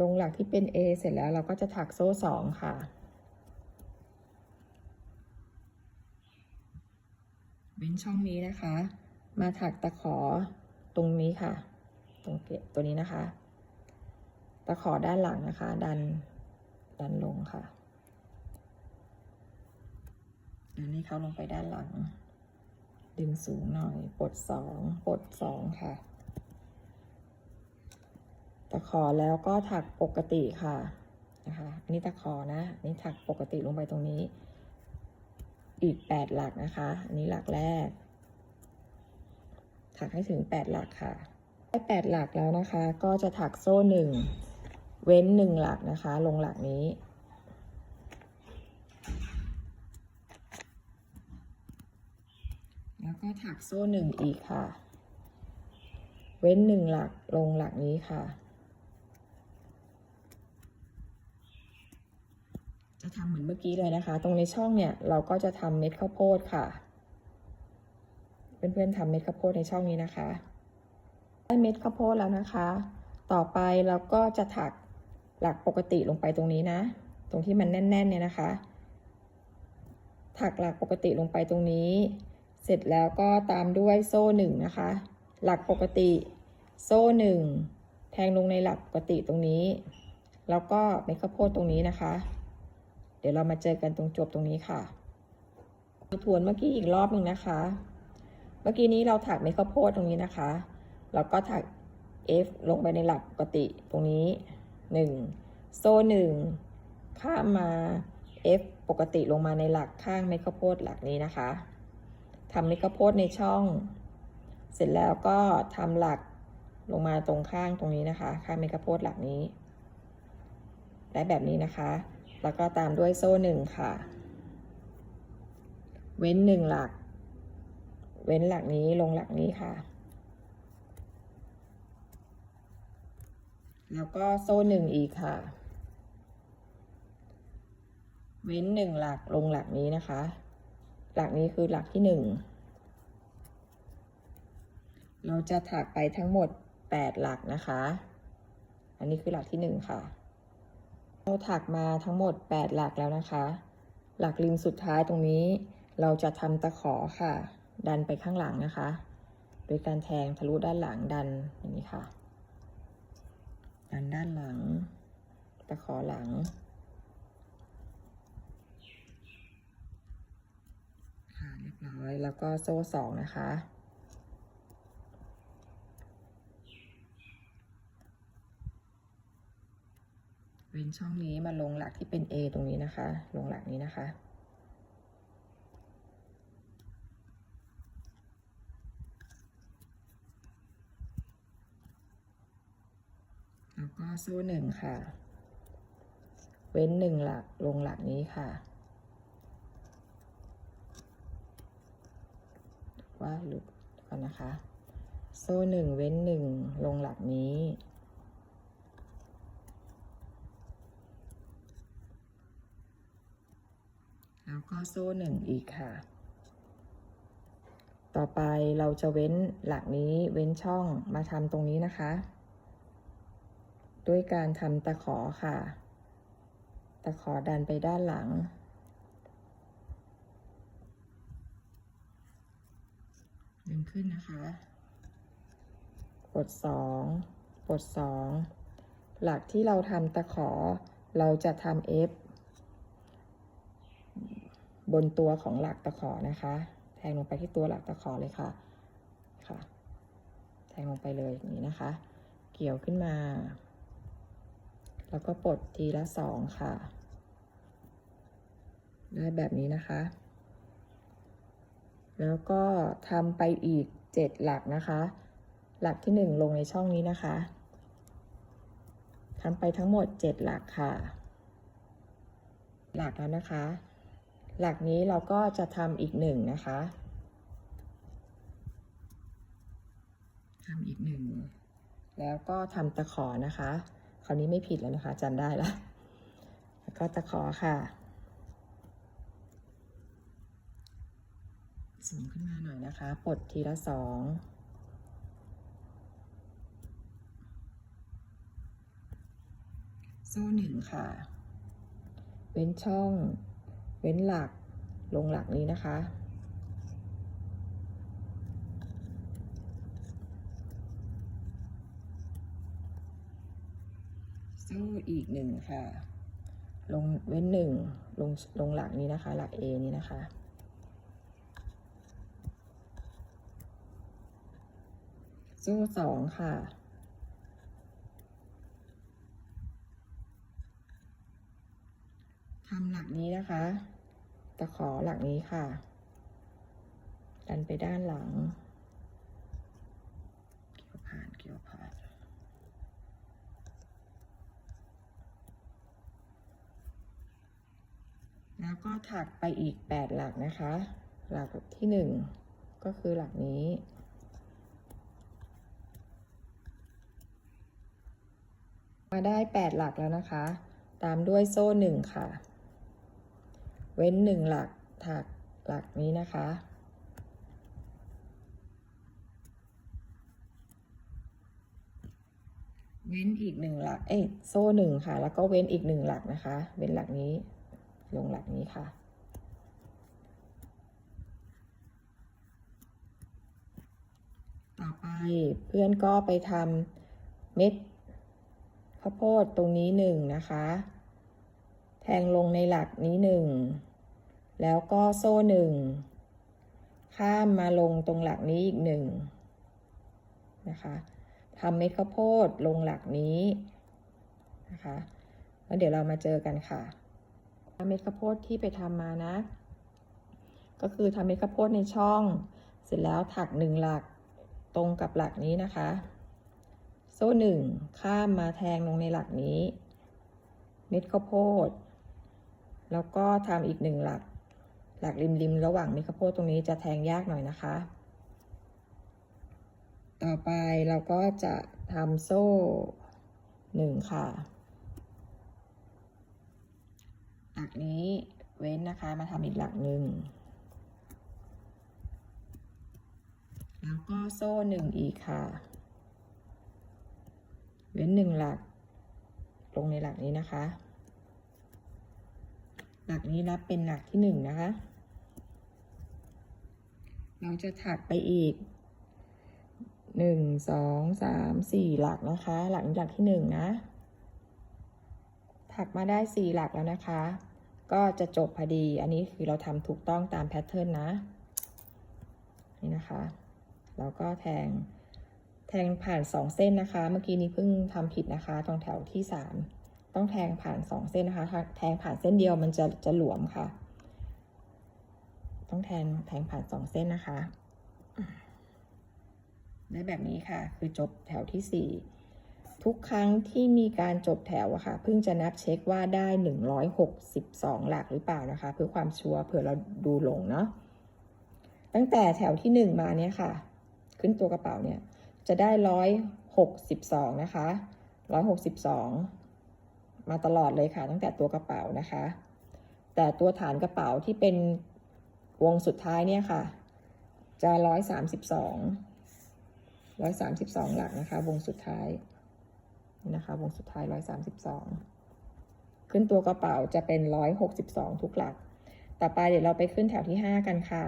ลงหลักที่เป็น A เสร็จแล้วเราก็จะถักโซ่สองค่ะ เว้นช่องนี้นะคะ มาถักตะขอตรงนี้ค่ะ ตรงเกล็ดตัวนี้นะคะ ตะขอด้านหลังนะคะ ดัน ดันลงค่ะดันให้เขาลงไปด้านหลัง ดึงสูงหน่อย ปลดสอง ปลดสองค่ะ ตะขอแล้วก็ถักปกติค่ะนะคะอันนี้ตะขอนะอันนี้ถักปกติลงไปตรงนี้ อีกแปดหลักนะคะ อันนี้หลักแรก ถักให้ถึงแปดหลักค่ะได้แปดหลักแล้วนะคะ ก็จะถักโซ่หนึ่งเว้นหนึ่งหลักนะคะ ลงหลักนี้แล้วก็ถักโซ่หนึ่งอีกค่ะ เว้นหนึ่งหลักลงหลักนี้ค่ะ จะ ทำเหมือนเมื่อกี้เลยนะคะ ตรงในช่องเนี่ยเราก็จะทำเม็ดข้าวโพดค่ะ เพื่อนๆทำเม็ดข้าวโพดในช่องนี้นะคะได้เม็ดข้าวโพดแล้วนะคะ ต่อไปเราก็จะถักหลักปกติลงไปตรงนี้นะ ตรงที่มันแน่นๆเนี่ยนะคะ ถักหลักปกติลงไปตรงนี้ เสร็จแล้วก็ตามด้วยโซ่หนึ่งนะคะ หลักปกติ โซ่หนึ่งแทงลงในหลักปกติตรงนี้ แล้วก็เม็ดข้าวโพดตรงนี้นะคะ เดี๋ยวเรามาเจอกันตรงจบตรงนี้ค่ะทวนเมื่อกี้อีกรอบหนึ่งนะคะ เมื่อกี้นี้เราถักเม็ดข้าวโพดตรงนี้นะคะ แล้วก็ถัก F ลงไปในหลักปกติตรงนี้ 1 โซ่1ข้ามมา F ปกติลงมาในหลักข้างเม็ดข้าวโพดหลักนี้นะคะทำเม็ดข้าวโพดในช่อง เสร็จแล้วก็ทำหลักลงมาตรงข้างตรงนี้นะคะ ข้างเม็ดข้าวโพดหลักนี้ได้แบบนี้นะคะ แล้วก็ตามด้วยโซ่หนึ่งค่ะ เว้นหนึ่งหลัก เว้นหลักนี้ลงหลักนี้ค่ะ แล้วก็โซ่หนึ่งอีกค่ะ เว้นหนึ่งหลักลงหลักนี้นะคะ หลักนี้คือหลักที่หนึ่งเราจะถักไปทั้งหมดแปดหลักนะคะ อันนี้คือหลักที่หนึ่งค่ะ เราถักมาทั้งหมดแปดหลักแล้วนะคะ หลักริมสุดท้ายตรงนี้ เราจะทำตะขอค่ะ ดันไปข้างหลังนะคะ โดยการแทงทะลุด้านหลังดันอย่างนี้ค่ะ ดันด้านหลัง ตะขอหลัง ค่ะเรียบร้อยแล้วก็โซ่สองนะคะ เว้นช่องนี้มาลงหลักที่เป็น A ตรงนี้นะคะ ลงหลักนี้นะคะ แล้วก็โซ่หนึ่งค่ะ เว้นหนึ่งหลักลงหลักนี้ค่ะ ว่าหลุดก่อนนะคะ โซ่หนึ่งเว้นหนึ่งลงหลักนี้ แล้ว ก็โซ่หนึ่งอีกค่ะ ต่อไปเราจะเว้นหลักนี้เว้นช่องมาทำตรงนี้นะคะ ด้วยการทำตะขอค่ะ ตะขอดันไปด้านหลัง ดึงขึ้นนะคะปลดสองปลดสองหลักที่เราทำตะขอเราจะทำ F บนตัวของหลักตะขอนะคะ แทงลงไปที่ตัวหลักตะขอเลยค่ะค่ะ แทงลงไปเลยอย่างนี้นะคะ เกี่ยวขึ้นมา แล้วก็ปลดทีละสองค่ะ ได้แบบนี้นะคะ แล้วก็ทำไปอีกเจ็ดหลักนะคะ หลักที่หนึ่งลงในช่องนี้นะคะทำไปทั้งหมดเจ็ดหลักค่ะ หลักแล้วนะคะ หลักนี้เราก็จะทำอีกหนึ่งนะคะทำอีกหนึ่งแล้วก็ทำตะขอนะคะ คราวนี้ไม่ผิดแล้วนะคะจำได้แล้วแล้วก็ตะขอค่ะสูงขึ้นมาหน่อยนะคะปลดทีละสองโซ่หนึ่งค่ะ เว้นช่อง เว้นหลักลงหลักนี้นะคะโซ่อีกหนึ่งค่ะ ลงเว้นหนึ่งลงลงหลักนี้นะคะ หลัก A นี้นะคะโซ่สองค่ะ ทำหลักนี้นะคะ ตะขอหลักนี้ค่ะ ดันไปด้านหลัง เกี่ยวผ่านเกี่ยวผ่านแล้วก็ถักไปอีก 8 หลักนะคะ หลักที่ 1 ก็คือหลักนี้ มาได้ 8 หลักแล้วนะคะ ตามด้วยโซ่ 1 ค่ะ เว้น1หลักถักหลักนี้นะคะ เว้นอีกหนึ่งหลัก เอ้ยโซ่หนึ่งค่ะ แล้วก็เว้นอีกหนึ่งหลักนะคะ เว้นหลักนี้ ลงหลักนี้ค่ะต่อไปเพื่อนก็ไปทำเม็ดข้าวโพดตรงนี้หนึ่งนะคะ แทงลงในหลักนี้หนึ่ง แล้วก็โซ่หนึ่ง ข้ามมาลงตรงหลักนี้อีกหนึ่งนะคะทำเม็ดข้าวโพดลงหลักนี้นะคะแล้วเดี๋ยวเรามาเจอกันค่ะเม็ดข้าวโพดที่ไปทำมานะ ก็คือทำเม็ดข้าวโพดในช่อง เสร็จแล้วถักหนึ่งหลักตรงกับหลักนี้นะคะ โซ่หนึ่งข้ามมาแทงลงในหลักนี้ เม็ดข้าวโพด แล้วก็ทำอีกหนึ่งหลัก หลักริมๆระหว่างเม็ดข้าวโพดตรงนี้จะแทงยากหน่อยนะคะ ต่อไปเราก็จะทำโซ่หนึ่งค่ะ หลักนี้เว้นนะคะมาทำอีกหลักหนึ่งแล้วก็โซ่หนึ่งอีกค่ะ เว้นหนึ่งหลัก ลงในหลักนี้นะคะ หลักนี้นับเป็นหลักที่หนึ่งนะคะ เราจะถักไปอีกหนึ่งสองสามสี่หลักนะคะ หลักนี้หลักที่หนึ่งนะ ถักมาได้สี่หลักแล้วนะคะ ก็จะจบพอดี อันนี้คือเราทำถูกต้องตามแพทเทิร์นนะ นี่นะคะ แล้วก็แทง แทงผ่านสองเส้นนะคะ เมื่อกี้นี้เพิ่งทำผิดนะคะ ตรงแถวที่สาม ต้องแทงผ่านสองเส้นนะคะ แทงผ่านเส้นเดียวมันจะจะหลวมค่ะ ต้องแทงแทงผ่านสองเส้นนะคะได้แบบนี้ค่ะ คือจบแถวที่สี่ทุกครั้งที่มีการจบแถวอะค่ะเพิ่งจะนับเช็คว่าได้ 162 หลักหรือเปล่านะคะ เพื่อความชัวร์เผื่อเราดูหลงเนาะตั้งแต่แถวที่ 1 มาเนี่ยค่ะ ขึ้นตัวกระเป๋าเนี่ยจะได้ 162 นะคะ 162 มาตลอดเลยค่ะ ตั้งแต่ตัวกระเป๋านะคะ แต่ตัวฐานกระเป๋าที่เป็น วงสุดท้ายเนี่ยค่ะ จะร้อยสามสิบสองร้อยสามสิบสองหลักนะคะ วงสุดท้ายนะคะ วงสุดท้ายร้อยสามสิบสองขึ้นตัวกระเป๋าจะเป็นร้อยหกสิบสองทุกหลัก ต่อไปเดี๋ยวเราไปขึ้นแถวที่ห้ากันค่ะ